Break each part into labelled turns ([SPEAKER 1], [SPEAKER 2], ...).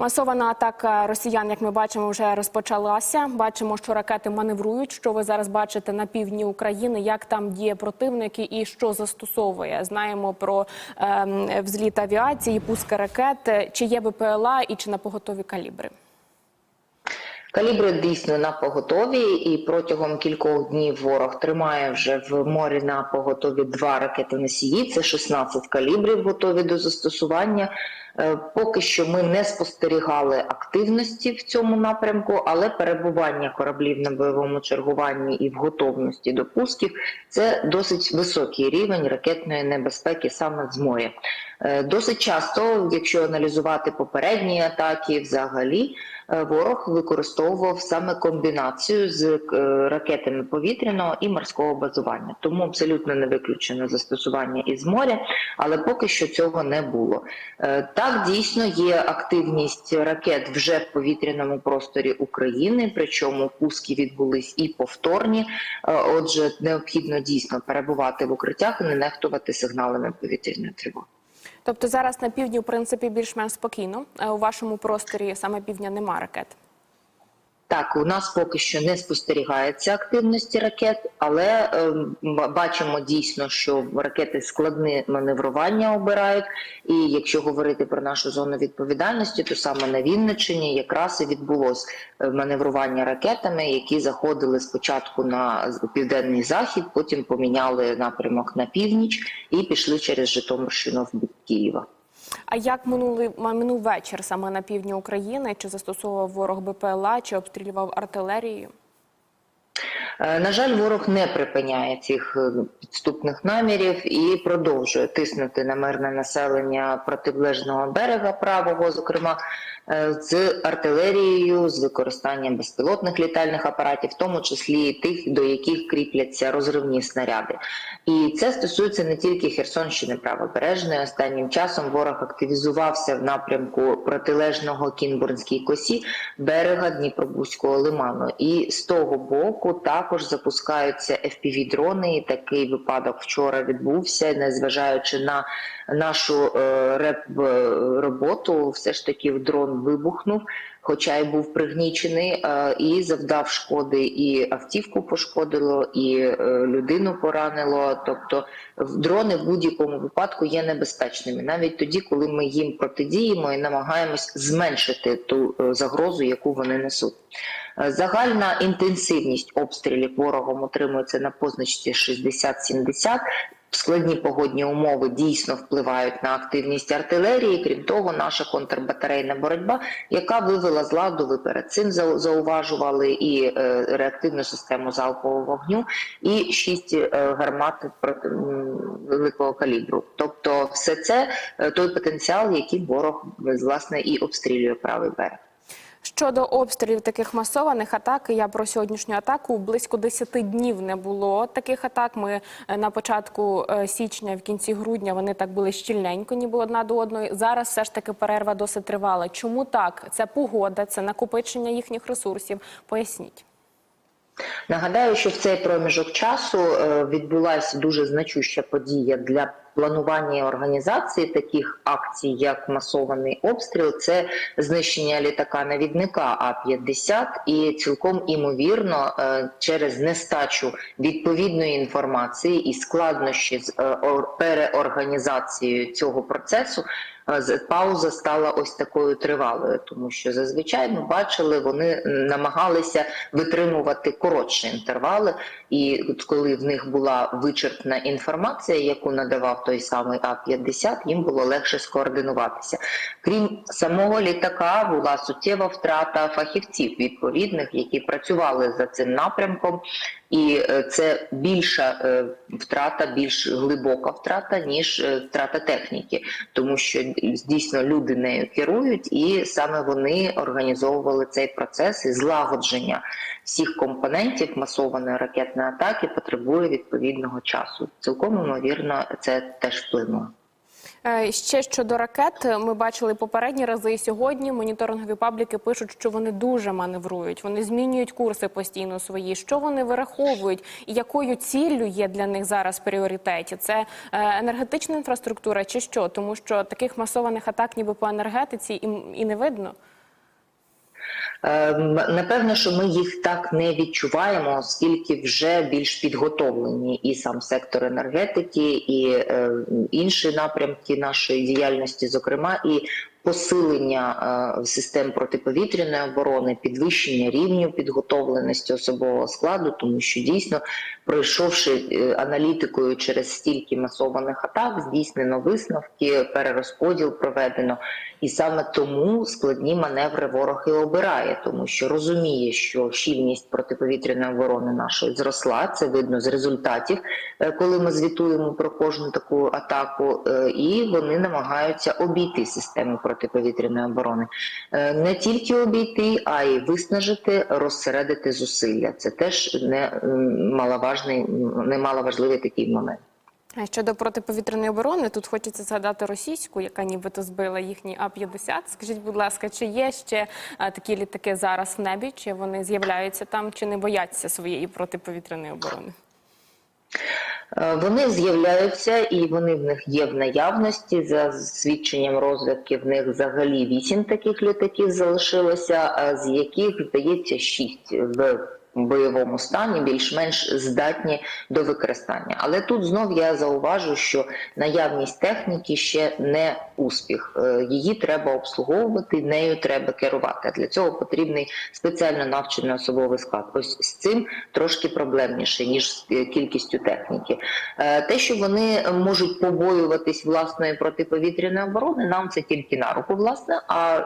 [SPEAKER 1] Масована атака росіян, як ми бачимо, вже розпочалася. Бачимо, що ракети маневрують. Що ви зараз бачите на півдні України? Як там діє противники і що застосовує? Знаємо про е, взліт авіації, пуски ракет. Чи є БПЛА і чи на поготові калібри?
[SPEAKER 2] Калібри дійсно на поготові, і протягом кількох днів ворог тримає вже в морі на поготові два ракети-носії. Це 16 калібрів готові до застосування. Е, Поки що ми не спостерігали активності в цьому напрямку, але перебування кораблів на бойовому чергуванні і в готовності до пусків це досить високий рівень ракетної небезпеки саме з моря. Е, Досить часто, якщо аналізувати попередні атаки, взагалі ворог використовував саме комбінацію з е, ракетами повітряного і морського базування. Тому абсолютно не виключено застосування із моря, але поки що цього не було. Е, Так, дійсно є активність ракет вже в повітряному просторі України, причому пуски відбулись і повторні. Е, Отже, необхідно дійсно перебувати в укриттях і не нехтувати сигналами повітряної тривоги.
[SPEAKER 1] Тобто зараз на півдні, в принципі, більш-менш спокійно. Е, У вашому просторі саме півдня нема ракет.
[SPEAKER 2] Так, у нас поки що не спостерігається активності ракет, але е, бачимо дійсно, що ракети складне маневрування обирають. І якщо говорити про нашу зону відповідальності, то саме на Вінниччині якраз і відбулось е, маневрування ракетами, які заходили спочатку на південний захід, потім поміняли напрямок на північ і пішли через Житомирщину в бік Києва.
[SPEAKER 1] А як минулий минув вечір саме на півдні України? Чи застосовував ворог БПЛА, чи обстрілював артилерією?
[SPEAKER 2] Е, На жаль, ворог не припиняє цих е, підступних намірів і продовжує тиснути на мирне населення протилежного берега правого, зокрема з артилерією, з використанням безпілотних літальних апаратів, в тому числі тих, до яких кріпляться розривні снаряди. І це стосується не тільки Херсонщини правобережної. Останнім часом ворог активізувався в напрямку протилежного Кінбурнській косі берега Дніпробузького лиману. І з того боку також запускаються FPV-дрони. І такий випадок вчора відбувся, незважаючи на нашу е, реп е, роботу, все ж таки в дрон вибухнув. Хоча й був пригнічений е, і завдав шкоди, і автівку пошкодило, і е, людину поранило. Тобто дрони в будь-якому випадку є небезпечними, навіть тоді, коли ми їм протидіємо і намагаємось зменшити ту е, загрозу, яку вони несуть. Загальна інтенсивність обстрілів ворогом утримується на позначці 60-70. Складні погодні умови дійсно впливають на активність артилерії. Крім того, наша контрбатарейна боротьба, яка вивела з ладу, ви перед цим зауважували і е, реактивну систему залпового вогню, і шість е, гармат великого калібру. Тобто, все це е, той потенціал, який ворог власне і обстрілює правий берег.
[SPEAKER 1] Щодо обстрілів таких масованих атак, я про сьогоднішню атаку близько 10 днів не було таких атак. Ми е, на початку е, січня, в кінці грудня вони так були щільненько, ніби одна до одної. Зараз все ж таки перерва досить тривала. Чому так? Це погода, це накопичення їхніх ресурсів. Поясніть.
[SPEAKER 2] Нагадаю, що в цей проміжок часу е, відбулася дуже значуща подія для планування організації таких акцій, як масований обстріл. Це знищення літака-навідника А-50 і цілком імовірно е, через нестачу відповідної інформації і складнощі з е, переорганізацією цього процесу. Пауза стала ось такою тривалою, тому що зазвичай ми бачили, вони намагалися витримувати коротші інтервали, і коли в них була вичерпна інформація, яку надавав той самий А-50, їм було легше скоординуватися. Крім самого літака, була суттєва втрата фахівців відповідних, які працювали за цим напрямком. І е, це більша е, втрата, більш глибока втрата, ніж е, втрата техніки, тому що дійсно люди нею керують, і саме вони організовували цей процес і злагодження всіх компонентів масованої ракетної атаки потребує відповідного часу. Цілком ймовірно, це теж вплинуло.
[SPEAKER 1] Е, Ще щодо ракет, ми бачили попередні рази і сьогодні. Моніторингові пабліки пишуть, що вони дуже маневрують. Вони змінюють курси постійно свої. Що вони вираховують, і якою ціллю є для них зараз в пріоритеті? Це е, енергетична інфраструктура чи що? Тому що таких масованих атак, ніби по енергетиці, і, не видно.
[SPEAKER 2] Ем, Напевно, що ми їх так не відчуваємо, оскільки вже більш підготовлені і сам сектор енергетики, і е, інші напрямки нашої діяльності, зокрема, і посилення е, систем протиповітряної оборони, підвищення рівню підготовленості особового складу, тому що дійсно, пройшовши е, аналітикою через стільки масованих атак, здійснено висновки, перерозподіл проведено. І саме тому складні маневри ворог і обирає, тому що розуміє, що щільність протиповітряної оборони нашої зросла. Це видно з результатів, е, коли ми звітуємо про кожну таку атаку, і вони намагаються обійти систему протиповітряної оборони. Е, Не тільки обійти, а й виснажити, розсередити зусилля. Це теж не маловажний, не маловажливий такий момент.
[SPEAKER 1] А Щодо протиповітряної оборони, тут хочеться згадати російську, яка нібито збила їхній А-50. Скажіть, будь ласка, чи є ще такі літаки зараз в небі? Чи вони з'являються там, чи не бояться своєї протиповітряної оборони?
[SPEAKER 2] Е, Вони з'являються і вони в них є в наявності. За свідченням розвідки в них взагалі вісім таких літаків залишилося, а з яких здається шість в бойовому стані, більш-менш здатні до використання. Але тут знов я зауважу, що наявність техніки ще не успіх. Е, Її треба обслуговувати, нею треба керувати. А для цього потрібний спеціально навчений особовий склад. Ось з цим трошки проблемніше ніж з е, кількістю техніки. Е, Те, що вони можуть побоюватись власної протиповітряної оборони, нам це тільки на руку, власне. А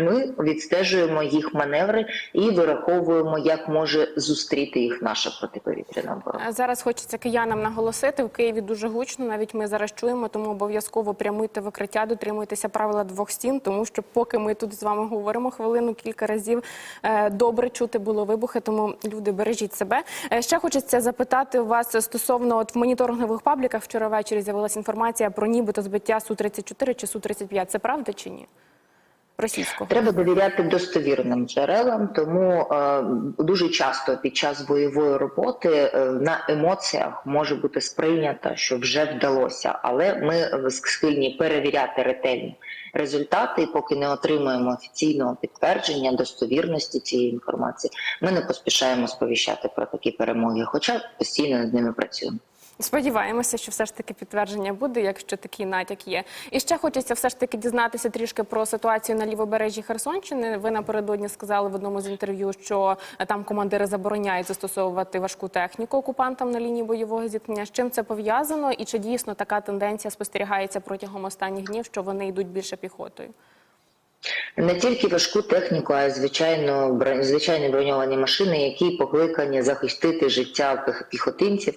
[SPEAKER 2] ми відстежуємо їх маневри і вираховуємо, як може зустріти їх наша протиповітряна оборона.
[SPEAKER 1] Зараз хочеться киянам наголосити. В Києві дуже гучно, навіть ми зараз чуємо, тому обов'язково прямуйте в дотримуйтеся правила двох стін, тому що поки ми тут з вами говоримо хвилину, кілька разів е, добре чути було вибухи, тому люди бережіть себе. Е, Ще хочеться запитати у вас стосовно от в моніторингових пабліках вчора ввечері з'явилася інформація про нібито збиття Су-34 чи Су-35. Це правда чи ні? Російського.
[SPEAKER 2] Треба довіряти достовірним джерелам, тому е, дуже часто під час бойової роботи е, на емоціях може бути сприйнято, що вже вдалося, але ми схильні перевіряти ретельні результати, і поки не отримуємо офіційного підтвердження достовірності цієї інформації. Ми не поспішаємо сповіщати про такі перемоги, хоча постійно над ними працюємо.
[SPEAKER 1] Сподіваємося, що все ж таки підтвердження буде, якщо такий натяк є. І ще хочеться все ж таки дізнатися трішки про ситуацію на лівобережжі Херсонщини. Ви напередодні сказали в одному з інтерв'ю, що там командири забороняють застосовувати важку техніку окупантам на лінії бойового зіткнення. З чим це пов'язано, і чи дійсно така тенденція спостерігається протягом останніх днів, що вони йдуть більше піхотою?
[SPEAKER 2] Не тільки важку техніку, а й звичайно звичайні броньовані машини, які покликані захистити життя піхотинців.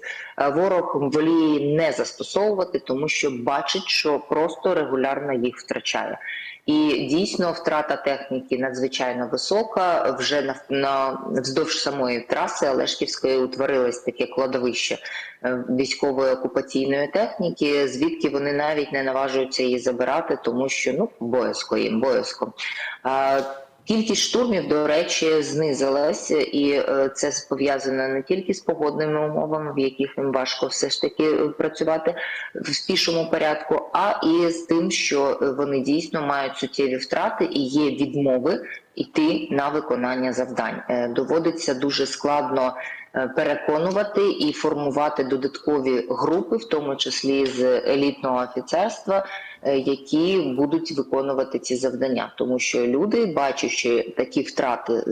[SPEAKER 2] Ворог воліє не застосовувати, тому що бачить, що просто регулярно їх втрачає. І дійсно втрата техніки надзвичайно висока. Вже на, на вздовж самої траси Олешківської утворилось таке кладовище е, військової окупаційної техніки, звідки вони навіть не наважуються її забирати, тому що ну боязко їм боязко. Кількість штурмів, до речі, знизилась, і е, це пов'язано не тільки з погодними умовами, в яких їм важко все ж таки е, працювати в спішому порядку, а і з тим, що е, вони дійсно мають суттєві втрати і є відмови йти на виконання завдань. Доводиться дуже складно переконувати і формувати додаткові групи, в тому числі з елітного офіцерства, е, які будуть виконувати ці завдання, тому що люди, бачачи такі втрати,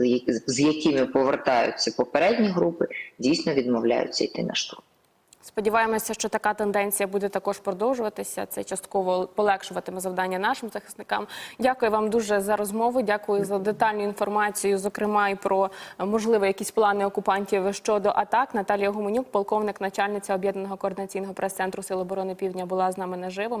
[SPEAKER 2] з якими повертаються попередні групи, дійсно відмовляються йти на штурм.
[SPEAKER 1] Сподіваємося, що така тенденція буде також продовжуватися. Це частково полегшуватиме завдання нашим захисникам. Дякую вам дуже за розмову. Дякую за детальну інформацію, зокрема і про е, можливі якісь плани окупантів щодо атак. Наталія Гуменюк, полковник, начальниця об'єднаного координаційного прес-центру Сил оборони Півдня, була з нами наживо.